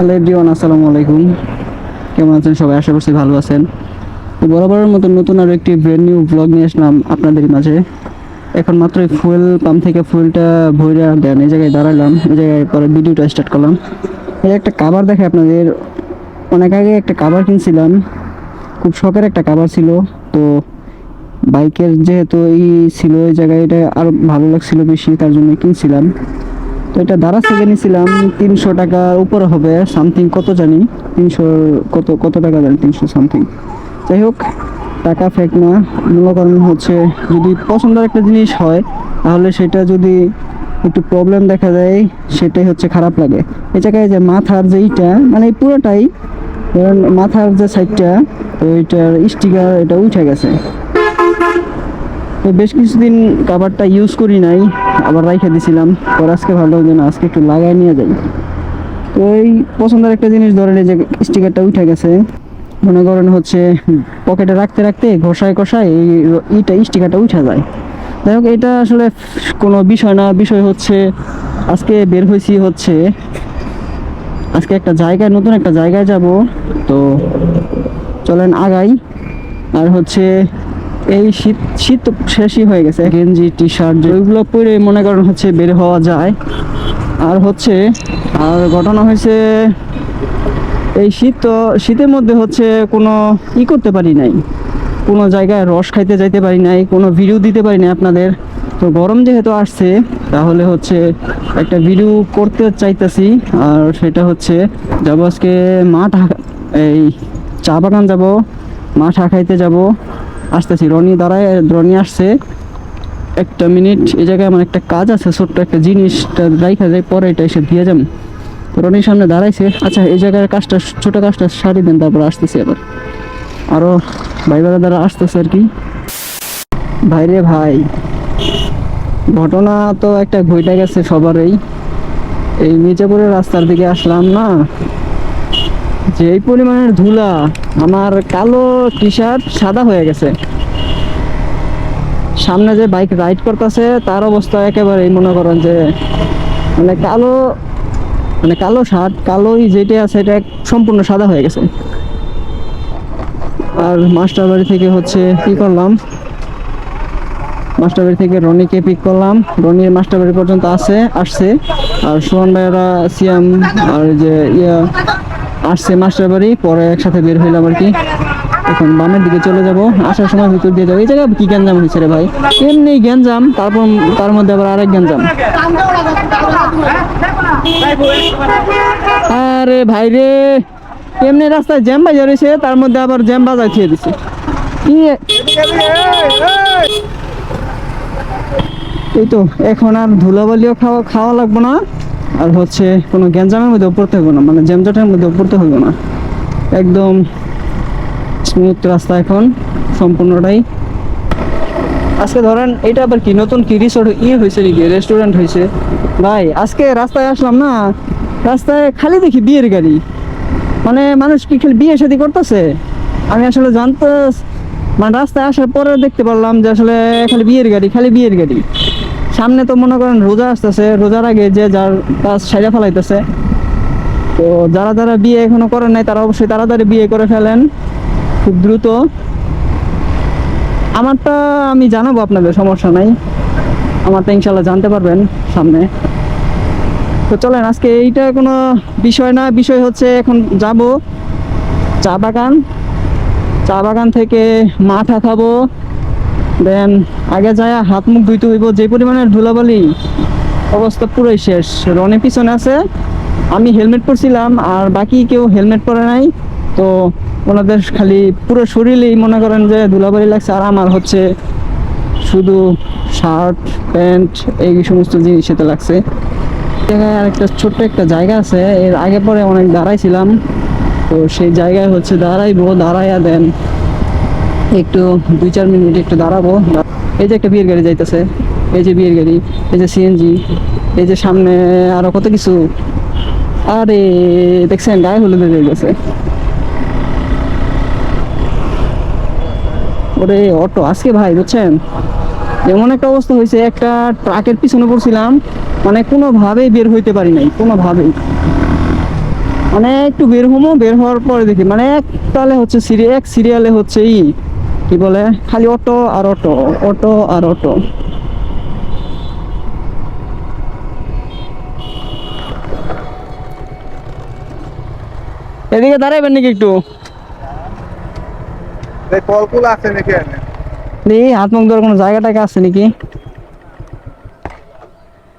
Hello everyone, আসসালামু আলাইকুম। কেমন আছেন সবাই? আশা করছি ভালো আছেন। তো বরাবরের মতো নতুন আরও একটি ব্র্যান্ড নিউ ব্লগ নিয়ে আসলাম আপনাদের মাঝে। এখন মাত্র ফুয়েল পাম্প থেকে ফুয়েলটা ভরে দেন। এই জায়গায় দাঁড়ালাম, এই জায়গায় পরে ভিডিওটা স্টার্ট করলাম। এই একটা কাবার দেখে আপনাদের। অনেক আগে একটা কাবার কিনছিলাম। খুব শখের একটা কাবার ছিল। তো বাইকের যেহেতু এই ছিল, এই জায়গায় এটা আরও ভালো লাগছিল বেশি, তার জন্য কিনছিলাম। তো এটা দারাজ থেকে নিয়েছিলাম তিনশো টাকার উপরে হবে সামথিং কত জানি? তিনশো কত কত টাকা জানি? তিনশো সামথিং যাই হোক, টাকা ফেক না। মূল কারণ হচ্ছে যদি পছন্দের একটা জিনিস হয়, তাহলে সেটা যদি একটু প্রবলেম দেখা দেয়, সেটাই হচ্ছে খারাপ লাগে। এই জায়গায় যে মাথার যে ইটা মানে পুরোটাই মাথার যে সাইডটা তো ওইটার স্টিকার এটা উঠে গেছে। তো বেশ কিছুদিন কাভারটা ইউজ করি নাই। আবার রাইখে দিছিলাম। পর আজকে ভালো যে না, আজকে একটু লাগাই নিয়ে যাই। তো এই পছন্দের একটা জিনিস ধরেন এই যে স্টিকারটা উঠে গেছে। মনে করেন হচ্ছে পকেটে রাখতে রাখতে ঘষায় কষায় এই ইটা স্টিকারটা উঠে যায়। যাই হোক, এটা আসলে কোনো বিষয় না, বিষয় হচ্ছে আজকে বের হয়েছি হচ্ছে আজকে একটা জায়গায়, নতুন একটা জায়গায় যাব। তো চলেন আগাই। আর হচ্ছে এই শীত শীত তো শেষই হয়ে গেছে। গেঞ্জি টি শার্ট ওইগুলো পরে মনে করেন হচ্ছে বের হওয়া যায়। আর হচ্ছে আর ঘটনা হয়েছে এই শীত তো শীতের মধ্যে হচ্ছে কোনো ই করতে পারি নাই। কোনো জায়গায় রস খাইতে যাইতে পারি নাই কোনো ভিডিও দিতে পারি নাই আপনাদের। তো গরম যেহেতু আসছে তাহলে হচ্ছে একটা ভিডিও করতে চাইতেছি। আর সেটা হচ্ছে যাব আজকে মাঠ এই চা বাগান যাব মাঠ হাঁকাইতে যাব। আসতেছি। রনি দাঁড়ায়, রনি আসছে। একটা মিনিট, এই জায়গায় আমার একটা কাজ আছে, ছোট্ট একটা জিনিসটা রাইখা যায়, পরে এটা এসে দিয়ে তো রনির সামনে দাঁড়াইছে। আচ্ছা এই জায়গার কাজটা, ছোট কাজটা সারি দেন, তারপর আসতেছি আবার। আরও ভাই দ্বারা আসতেছে আর কি। ভাইরে ভাই, ঘটনা তো একটা ঘইটা গেছে সবারই। এই মির্জাপুরের রাস্তার দিকে আসলাম না? যে এই পরিমাণের ধুলা আমার কালো টি শার্ট সাদা হয়ে গেছে। সামনে যে বাইক রাইড করতেছে, তার অবস্থা একেবারেই মনে করেন যে মানে কালো মানে কালো শার্ট কালোই যেটা আছে এটা সম্পূর্ণ সাদা হয়ে গেছে। আর মাস্টার বাড়ি থেকে হচ্ছে কি করলাম? মাস্টার বাড়ি থেকে রনিকে পিক করলাম। রনির মাস্টার বাড়ি পর্যন্ত আছে, আসছে। আর সোহান ভাইয়েরা, সিয়াম, আর যে ইয়া আসছে মাস্টার বাড়ি, পরে একসাথে বের হইলাম আর কি। এখন বামের দিকে চলে যাব, আসার সময় ভিতর দিয়ে যাব। এই জায়গায় কি গ্যাঞ্জাম হয়েছে রে ভাই? এমনি গ্যাঞ্জাম, তারপর তার মধ্যে আবার আরেক গ্যাঞ্জাম। আরে ভাই রে, এমনি রাস্তায় জ্যাম বাজার রয়েছে, তার মধ্যে আবার জ্যাম বাজার খেয়ে দিছে। এই তো, এখন আর ধুলাবালিও খাওয়া খাওয়া লাগবে না। আর হচ্ছে কোনো গ্যাঞ্জামের মধ্যে পড়তে হবে না মানে জ্যামজটের মধ্যে পড়তে হবে না। একদম স্মুথ রাস্তা এখন, সম্পূর্ণটাই। আজকে ধরেন এটা আবার কি, নতুন কি রিসোর্ট ইয়ে হয়েছে নাকি রেস্টুরেন্ট হয়েছে? ভাই, আজকে রাস্তায় আসলাম না, রাস্তায় খালি দেখি বিয়ের গাড়ি। মানে মানুষ কি খালি বিয়ে শাদি করতেছে? আমি আসলে জানতে মানে রাস্তায় আসার পরে দেখতে পারলাম যে আসলে খালি বিয়ের গাড়ি, খালি বিয়ের গাড়ি। সামনে তো মনে করেন রোজা আসতেছে, রোজার আগে যে যার কাজ সাইডা ফেলাইতেছে। তো যারা যারা বিয়ে এখনও করেন নাই, তারা অবশ্যই তাড়াতাড়ি বিয়ে করে ফেলেন, খুব দ্রুত। আমারটা আমি জানাব আপনাদের, সমস্যা নাই। আমারটা ইনশাল্লাহ জানতে পারবেন সামনে। তো চলেন, আজকে এইটা কোনো বিষয় না, বিষয় হচ্ছে এখন যাব চা বাগান। চা বাগান থেকে মাঠা খাব। দেন, আগে যায় হাত মুখ ধুইতে হইব, যে পরিমাণের ধুলাবালি, অবস্থা পুরোই শেষ। রনে পিছনে আছে, আমি হেলমেট পরছিলাম, আর বাকি কেউ হেলমেট পরে নাই। তো ওনাদের খালি পুরো শরীরেই মনে করেন যে ধুলাবালি লাগছে, আর আমার হচ্ছে শুধু শার্ট, প্যান্ট, এই সমস্ত জিনিস এতে লাগছে। জায়গায় আরেকটা ছোট্ট একটা জায়গা আছে, এর আগে পরে অনেক দাঁড়াইছিলাম। তো সেই জায়গায় হচ্ছে দাঁড়াইবো, দাঁড়াইয়া দেন। একটু দুই চার মিনিট একটু দাঁড়াবো। এই যে একটা বিয়ের গাড়ি যাইতেছে। এই যে বিয়ের গাড়ি, এই যে সিএনজি এই যে সামনে আরও কত কিছু। আরে, দেখছেন, গায়ে হলুদ হয়ে গেছে। ওরে, অটো, আজকে ভাই, বুঝছেন? এমন একটা অবস্থা হয়েছে একটা ট্রাকের পিছনে পড়ছিলাম মানে কোনোভাবেই বের হইতে পারি নাই, কোনোভাবেই। মানে একটু বের হব বের হওয়ার পরে দেখি মানে এক তালে হচ্ছে সিরি, এক সিরিয়ালে হচ্ছে ই। কি বলে? খালি অটো আর অটো অটো আর অটো। এদিকে দাঁড়াইবেন নাকি একটু? কলকুল আছে নাকি এনে হাত মুখ ধরে কোনো জায়গা টাকা আছে নাকি?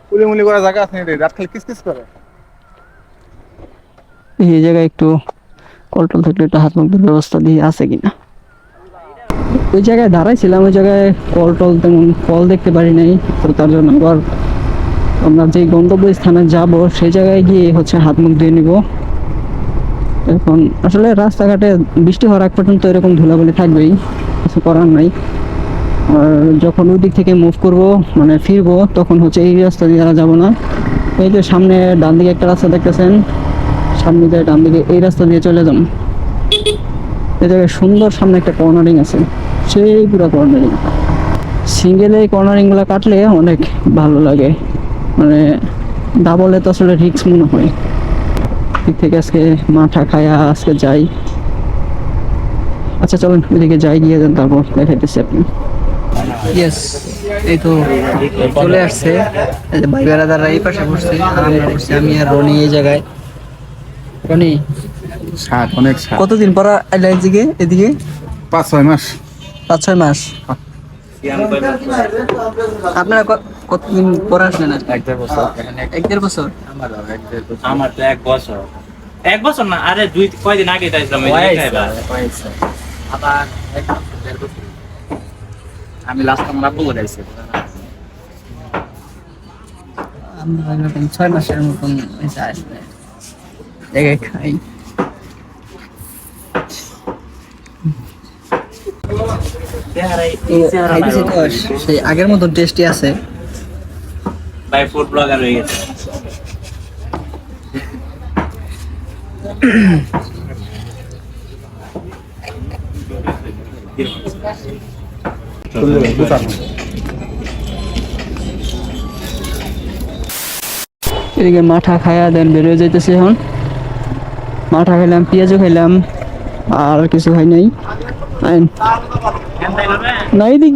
কুলি মুলি করা জায়গা আছে নাকি? রাত খালি কিসকিস করে? এই জায়গায় একটু কলটল থাকলে একটু হাত মুখ ধোয়ার ব্যবস্থা দিয়ে আছে কিনা? ওই জায়গায় দাঁড়াইছিলাম, ওই জায়গায় কল টল তেমন কল দেখতে পারি নাই। তো তার জন্য আবার আমরা যে গন্তব্য স্থানে যাব, সেই জায়গায় গিয়ে হচ্ছে হাত মুখ ধুয়ে নিব। এখন আসলে রাস্তাঘাটে বৃষ্টি হওয়ার আগ পর্যন্ত এরকম ধুলাবালি থাকবেই, কিছু করার নাই। আর যখন ওই দিক থেকে মুভ করব মানে ফিরবো, তখন হচ্ছে এই রাস্তা দিয়ে আর যাব না। এই যে সামনে ডান দিকে একটা রাস্তা দেখতেছেন, সামনে দিয়ে ডান দিকে এই রাস্তা দিয়ে চলে যান এই জায়গায় সুন্দর সামনে একটা কর্নারিং আছে। সেই পুরো কর্নারিং সিঙ্গেলে এই কর্নারিংগুলো কাটলে অনেক ভালো লাগে। মানে ডাবলে তো আসলে রিক্স মনে হয়। দিক থেকে আজকে মাঠা খায়া আজকে যাই। আচ্ছা চলেন ওইদিকে যাই গিয়ে দেন তারপর দেখাইতেছি আপনি ইয়েস এই তো চলে আসছে। ভাই বেড়াদাররা এই পাশে বসছে আমরা বসছি আমি আর রনি এই জায়গায়। রনি সাত অনেক কতদিন পর আইলা এদিকে? এদিকে? পাঁচ ছয় মাস। পাঁচ ছয় মাস। আপনারা কতদিন পর আসলেন আর? এক দেড় বছর। আমার তো এক বছর। এক বছর না আরে দুই কয়দিন আগে যাইছিলাম খাইবা। আমি লাস্ট আমার আব্বু আমরা এরকম ছয় মাসের মতন হয়েছে আসলে জায়গায় খাই চেহারাই- তো চেহারা নাই খাইতেছি তো ওর। সেই আগের মতন টেস্টি আছে। ভাই ফুড ব্লগার হয়ে গেছে। এদিকে মাঠা খায়া দেন বেরোয় যাইতেছি এখন। মাঠা খাইলাম পেঁয়াজও খাইলাম আর কিছু খাই নাই। না এই দিক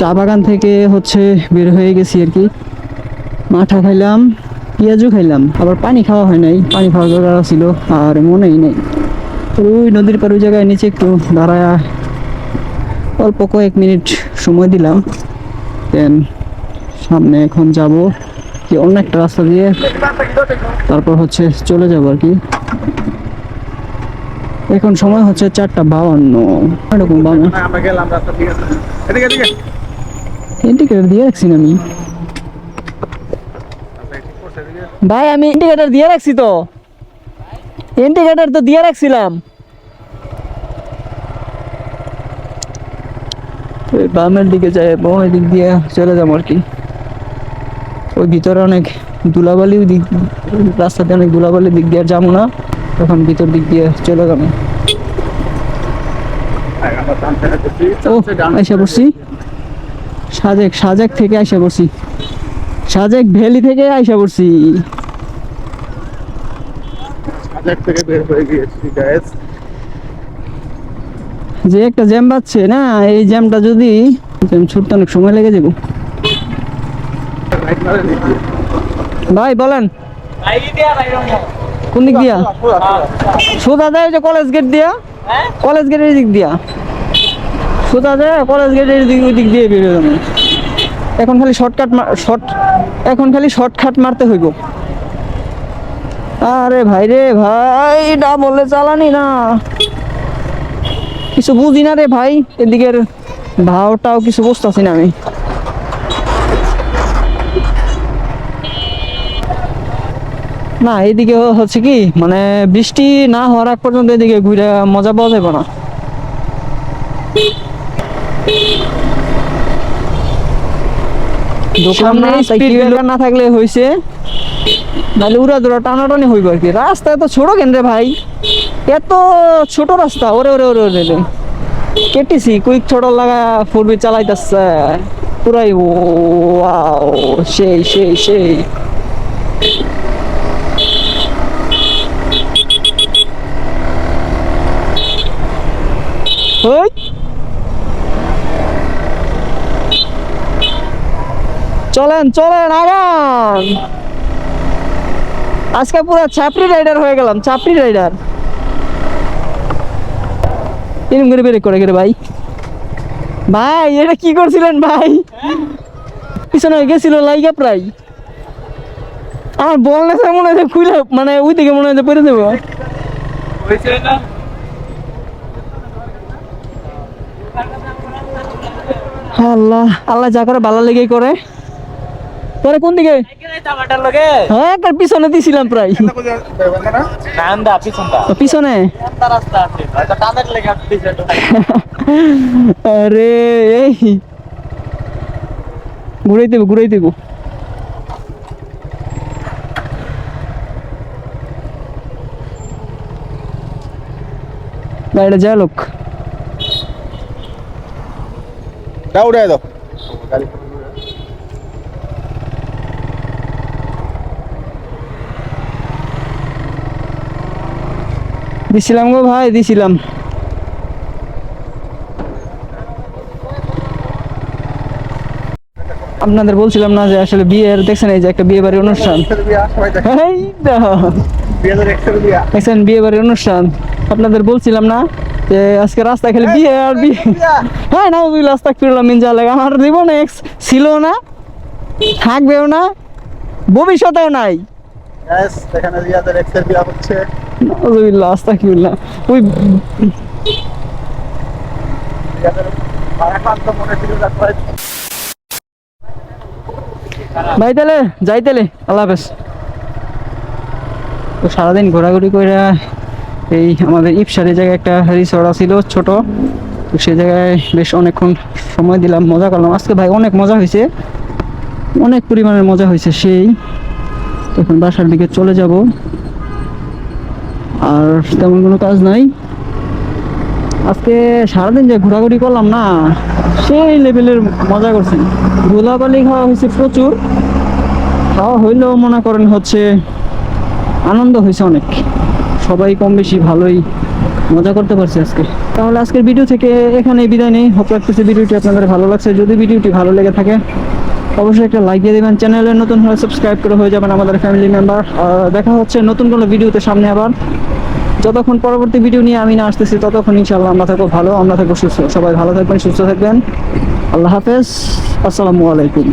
চা বাগান থেকে হচ্ছে বের হয়ে গেছি আর কি। মাঠা খাইলাম, পেঁয়াজও খাইলাম, আবার পানি খাওয়া হয় নাই। পানি খাওয়ার দরকার ছিল আর মনেই নেই। ওই নদীর পার ওই জায়গায় নিচে একটু দাঁড়ায়, অল্প কয়েক মিনিট সময় দিলাম। দেন সামনে এখন যাব কি অন্য একটা রাস্তা দিয়ে, তারপর হচ্ছে চলে যাব আর কি। এখন সময় হচ্ছে চারটা বাউান্ন। এরকম বাউন্ন। ইন্ডিকেটার দিয়ে। রাখছি আমি। ভাই আমি ইন্ডিকেটার দিয়ে রাখছি তো। ইন্ডিকেটার তো দিয়ে রাখছিলাম। ওই বামের দিকে যাই ওই দিক দিয়ে চলে যাব আর কি। ওই ভিতরে অনেক ধুলাবালি ওই দিক রাস্তাতে অনেক ধুলাবালি দিক দিয়ে যাব না। তখন ভিতর দিক দিয়ে চলে যাব আমরা ডান সাইডে করছি ও আইসা পড়ছি। সাজেক সাজেক থেকে আইসা পড়ছি। সাজেক ভ্যালি থেকে আইসা পড়ছি। হাজার থেকে বের হয়ে গিয়েছি গ্যাস যে একটা জ্যাম বাজছে না এই জ্যামটা যদি জ্যাম ছুটতে অনেক সময় লেগে যাব। ভাই বলেন। ভাই দিয়া ভাই রমো। কোন দিক দিয়া। সোজা যায় যে কলেজ গেট দিয়া? কলেজ গেটের দিক দিয়া। সোজা যায়, কলেজ গেটের দিক ওই দিক দিয়ে বেরোয় যাব। এখন খালি শর্টকাট শর্ট এখন খালি শর্টকাট মারতে হইব। আরে ভাই রে ভাই, না বললে চালানি না। কিছু বুঝি না রে ভাই, এদিকের ভাওটাও কিছু বুঝতেছি না আমি। না, এদিকে হচ্ছে কি মানে বৃষ্টি না হওয়ার আগ পর্যন্ত এদিকে ঘুরে মজা পাওয়া যাবে না। সামনে স্পিড ব্রেকার না থাকলে হইছে। নাহলে উড়া দুরা টানাটানি হইব আর কি। রাস্তা এত ছোট কেন রে ভাই? এত ছোট রাস্তা। ওরে ওরে ওরে ওরে। কেটিসি কুইক ছোট লাগা ফোর বি চালাইতেছে। পুরাই ওয়াও সেই সেই সেই। ওই চলেন চলেন, আগান। আজকে পুরো চাপড়ি রাইডার হয়ে গেলাম চাপড়ি রাইডার করে বেরে করে করে ভাই। ভাই, এটা কি করছিলেন ভাই? পিছনে গেছিল লাইগা প্রায়। আমার বল না মনে হয় খুলে মানে ওই দিকে মনে হয় যে পরে দেবো। আল্লাহ আল্লাহ যা করে ভালো লেগেই করে। পরে কোন দিকে? টামাটার লগে হ্যাঁ কার পিছনে দিছিলাম প্রায়। না নান্দা পিছনটা। ও, পিছনে। নান্দা রাস্তা আছে হয়তো টানের লেগে আসতেছে আরে এই। ঘুরাই দেবো ঘুরাই দেবো। না এটা যা লোক দাও উড়ে দাও। দিছিলাম গো ভাই, দিছিলাম। আপনাদের বলছিলাম না যে আসলে বিয়ের, দেখছেন এই যে একটা বিয়ে বাড়ির অনুষ্ঠান। দেখছেন বিয়ে বাড়ির অনুষ্ঠান। আপনাদের বলছিলাম না যে আজকে রাস্তা খালি বিয়ে আর বিয়ে। হ্যাঁ না ওই রাস্তা ফিরলাম মিনজা লাগে আমার এক্স ছিল না, থাকবেও না, ভবিষ্যতেও নাই। গ্যাস এখানে এক্সের বিয়া হচ্ছে। নাউজুবিল্লাহ ওই ভাই তাহলে যাই তাহলে আল্লাহ হাফেজ। তো সারাদিন ঘোরাঘুরি করে এই আমাদের ইপসারি জায়গায় একটা রিসোর্ট ছিল ছোট। তো সেই জায়গায় বেশ অনেকক্ষণ সময় দিলাম মজা করলাম। আজকে ভাই অনেক মজা হয়েছে অনেক পরিমাণের মজা হয়েছে সেই। এখন বাসার দিকে চলে যাব। আর তেমন কোনো কাজ নাই। আজকে সারাদিন যে ঘোরাঘুরি করলাম না, সেই লেভেলের মজা করছি। গোলাবালি খাওয়া হয়েছে প্রচুর। খাওয়া হইলেও মনে করেন হচ্ছে আনন্দ হয়েছে অনেক। সবাই কম বেশি ভালোই মজা করতে পারছি আজকে। তাহলে আজকের ভিডিও থেকে এখানে বিদায় নেই। হোপ রাখতেছি ভিডিওটি আপনাদের ভালো লাগছে। যদি ভিডিওটি ভালো লেগে থাকে অবশ্যই একটা লাইক দিয়ে দেবেন। চ্যানেলে নতুন হলে সাবস্ক্রাইব করে হয়ে যাবেন আমাদের ফ্যামিলি মেম্বার দেখা হচ্ছে নতুন কোনো ভিডিওতে সামনে আবার। যতক্ষণ পরবর্তী ভিডিও নিয়ে আমি না আসতেছি, ততক্ষণ ইনশাল্লাহ আমরা থাকব ভালো, আমরা থাকব সুস্থ। সবাই ভালো থাকবেন, সুস্থ থাকবেন। আল্লাহ হাফেজ। আসসালামু আলাইকুম।